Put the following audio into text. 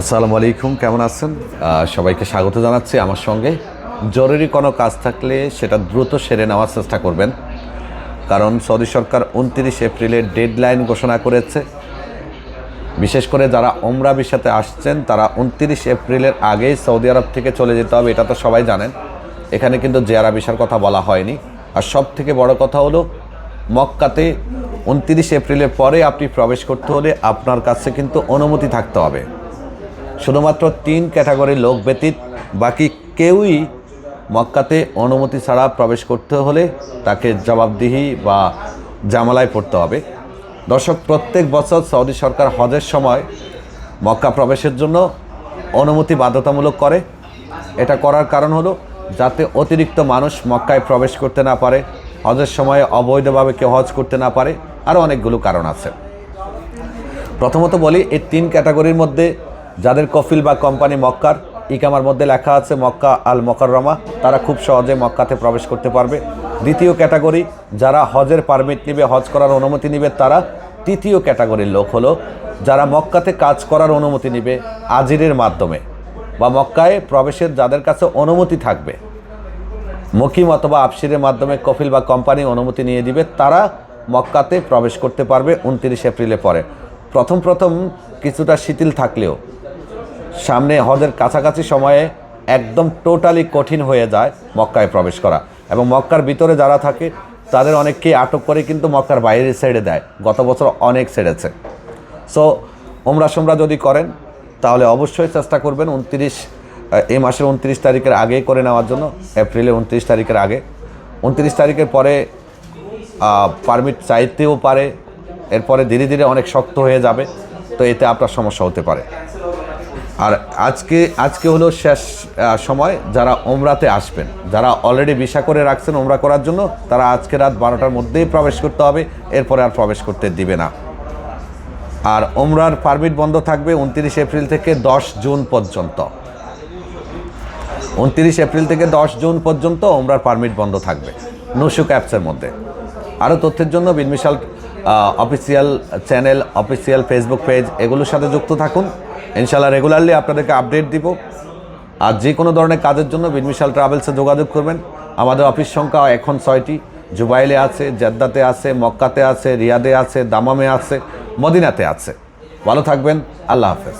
আসসালামু আলাইকুম, কেমন আছেন? সবাইকে স্বাগত জানাচ্ছি আমার সঙ্গে। জরুরি কোনো কাজ থাকলে সেটা দ্রুত সেরে নেওয়ার চেষ্টা করবেন। কারণ সৌদি সরকার উনত্রিশ এপ্রিলের ডেডলাইন ঘোষণা করেছে। বিশেষ করে যারা ওমরা বিশাতে আসছেন, তারা উনত্রিশ এপ্রিলের আগেই সৌদি আরব থেকে চলে যেতে হবে, এটা তো সবাই জানেন। এখানে কিন্তু জেয়ারা বিষার কথা বলা হয়নি। আর সব থেকে বড় কথা হলো, মক্কাতে উনত্রিশ এপ্রিলের পরে আপনি প্রবেশ করতে হলে আপনার কাছে কিন্তু অনুমতি থাকতে হবে। শুধুমাত্র তিন ক্যাটাগরির লোক ব্যতীত বাকি কেউই মক্কাতে অনুমতি ছাড়া প্রবেশ করতে হলে তাকে জবাবদিহি বা জামালায় পড়তে হবে। দর্শক, প্রত্যেক বছর সৌদি সরকার হজের সময় মক্কা প্রবেশের জন্য অনুমতি বাধ্যতামূলক করে। এটা করার কারণ হলো যাতে অতিরিক্ত মানুষ মক্কায় প্রবেশ করতে না পারে, হজের সময় অবৈধভাবে কেউ হজ করতে না পারে আরও অনেকগুলো কারণ আছে। প্রথমত বলি, এই তিন ক্যাটাগরির মধ্যে যাদের কফিল বা কোম্পানি মক্কার ইকামার মধ্যে লেখা আছে মক্কা আল মকররমা, তারা খুব সহজে মক্কাতে প্রবেশ করতে পারবে। দ্বিতীয় ক্যাটাগরি, যারা হজের পারমিট নেবে, হজ করার অনুমতি নিবে, তারা তৃতীয় ক্যাটাগরির লোক হলো যারা মক্কাতে কাজ করার অনুমতি নেবে আজিরের মাধ্যমে বা মক্কায় প্রবেশের যাদের কাছে অনুমতি থাকবে। মকিম অথবা আফসিরের মাধ্যমে কফিল বা কোম্পানি অনুমতি নিয়ে দিবে, তারা মক্কাতে প্রবেশ করতে পারবে উনত্রিশ এপ্রিলে পরে। প্রথম প্রথম কিছুটা শিথিল থাকলেও সামনে হজের কাছাকাছি সময়ে একদম টোটালি কঠিন হয়ে যায় মক্কায় প্রবেশ করা। এবং মক্কার ভিতরে যারা থাকে, তাদের অনেককেই আটক করে কিন্তু মক্কার বাইরে ছেড়ে দেয়। গত বছর অনেক ছেড়েছে। সো ওমরা সোমরা যদি করেন, তাহলে অবশ্যই চেষ্টা করবেন উনত্রিশ এই মাসের উনত্রিশ তারিখের আগে করে নেওয়ার জন্য এপ্রিলে উনত্রিশ তারিখের আগে। উনত্রিশ তারিখের পরে পারমিট চাইতেও পারে, এরপরে ধীরে ধীরে অনেক শক্ত হয়ে যাবে, তো এতে আপনার সমস্যা হতে পারে। আর আজকে আজকে হলো শেষ সময় যারা ওমরাতে আসবেন। যারা অলরেডি ভিসা করে রাখছেন ওমরা করার জন্য, তারা আজকে রাত বারোটার মধ্যেই প্রবেশ করতে হবে, এরপরে আর প্রবেশ করতে দিবে না। আর ওমরার পারমিট বন্ধ থাকবে উনত্রিশ এপ্রিল থেকে দশ জুন পর্যন্ত। উনত্রিশ এপ্রিল থেকে দশ জুন পর্যন্ত ওমরার পারমিট বন্ধ থাকবে নুসুক অ্যাপসের মধ্যে। আরও তথ্যের জন্য Binmishal official channel official Facebook page এগুলোর সাথে যুক্ত থাকুন। ইনশাল্লাহ রেগুলারলি আপনাদেরকে আপডেট দিব। আর যে কোনো ধরনের কাজের জন্য বিনমিশাল ট্রাভেলসে যোগাযোগ করবেন। আমাদের অফিস সংখ্যা এখন ছয়টি। জুবাইলে আছে, জেদ্দাতে আছে, মক্কাতে আছে, রিয়াদে আছে, দামামে আছে, মদিনাতে আছে। ভালো থাকবেন। আল্লাহ হাফেজ।